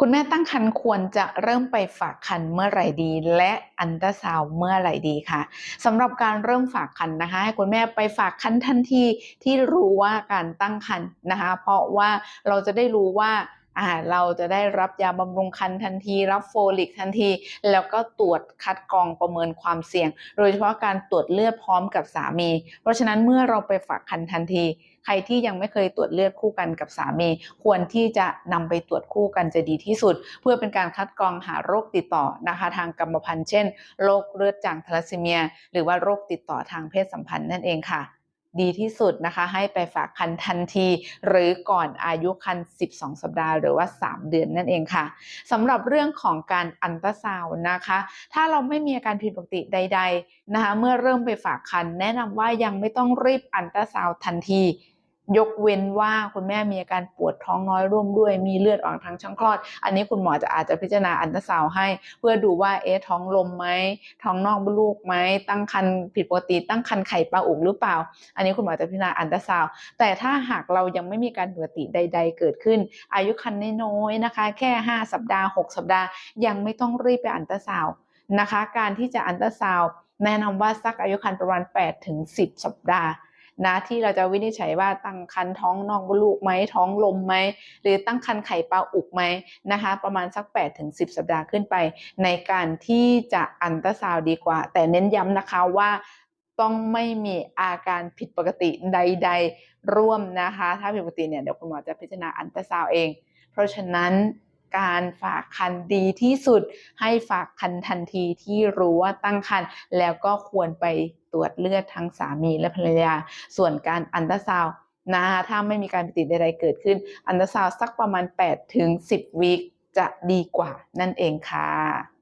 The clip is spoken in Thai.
คุณแม่ตั้งครรภ์ควรจะเริ่มไปฝากครรภ์เมื่อไหร่ดี และอันตราซาวเมื่อไหร่ดีคะสำหรับการเริ่มฝากครรภ์นะคะ ให้คุณแม่ไปฝากครรภ์ทันทีที่รู้ว่าการตั้งครรภ์นะคะ เพราะว่าเราจะได้รู้ว่า อ่าเราจะได้รับยาบำรุงครรภ์ทันที รับโฟลิกทันที แล้วก็ตรวจคัดกรองประเมินความเสี่ยง โดยเฉพาะการตรวจเลือดพร้อมกับสามี เพราะฉะนั้นเมื่อเราไปฝากครรภ์ทันที ใครที่ยังไม่เคยตรวจเลือดคู่กันกับสามี ควรที่จะนำไปตรวจคู่กันจะดีที่สุด เพื่อเป็นการคัดกรองหาโรคติดต่อนะคะทางกรรมพันธุ์เช่นโรคเลือดจางทาลัสซีเมีย หรือว่าโรคติดต่อทางเพศสัมพันธ์นั่นเองค่ะ ดีที่สุดนะคะ ให้ไปฝากคันทันที หรือก่อนอายุคัน 12 สัปดาห์ หรือว่า 3 เดือนนั่นเองค่ะสำหรับเรื่องของการอันตราซาวนะคะ ถ้าเราไม่มีอาการผิดปกติใด ๆนะคะ เมื่อเริ่มไปฝากคันแนะนำว่ายังไม่ต้องรีบอันตราซาวทันที ยกเว้นว่าคุณแม่มีอาการปวดท้องน้อยร่วมด้วยมีเลือดออกทางช่องคลอด อันนี้คุณหมอจะอาจจะพิจารณาอันตราซาวน์ให้ เพื่อดูว่าเอ๊ะท้องลมไหมท้องนอกลูกไหมตั้งครรภ์ผิดปกติตั้งครรภ์ไข่ปลาอุกหรือเปล่า อันนี้คุณหมอจะพิจารณาอันตราซาวน์แต่ถ้าหากเรายังไม่มีการผิดปกติใด ๆ เกิดขึ้น อายุครรภ์น้อยๆนะคะ แค่ 5 สัปดาห์ 6 สัปดาห์ยังไม่ต้องรีบไปอันตราซาวน์นะคะ การที่จะอันตราซาวน์แนะนำว่าสักอายุครรภ์ประมาณ8ถึง10 สัปดาห์ นะที่เราจะวินิจฉัยว่าตั้งครรภ์ท้องนอกมดลูกไหมท้องลมไหมหรือตั้งครรภ์ไข่ปลาอุกไหมนะคะประมาณสัก8ถึง10 สัปดาห์ขึ้นไป ในการที่จะอันตราซาวดีกว่า แต่เน้นย้ำนะคะว่าต้องไม่มีอาการผิดปกติใด ๆ ร่วมนะคะ ถ้าผิดปกติเนี่ยเดี๋ยวคุณหมอจะพิจารณาอันตราซาวเอง เพราะฉะนั้น การฝากคันดีที่สุด ให้ฝากคันทันทีที่รู้ว่าตั้งคันแล้วก็ควรไปตรวจเลือดทั้งสามีและภรรยา ส่วนการอันตราซาวนะถ้าไม่มีการผิดปกติใดๆเกิดขึ้น อันตราซาวสักประมาณ8ถึง10วีคจะดีกว่านั่นเองค่ะ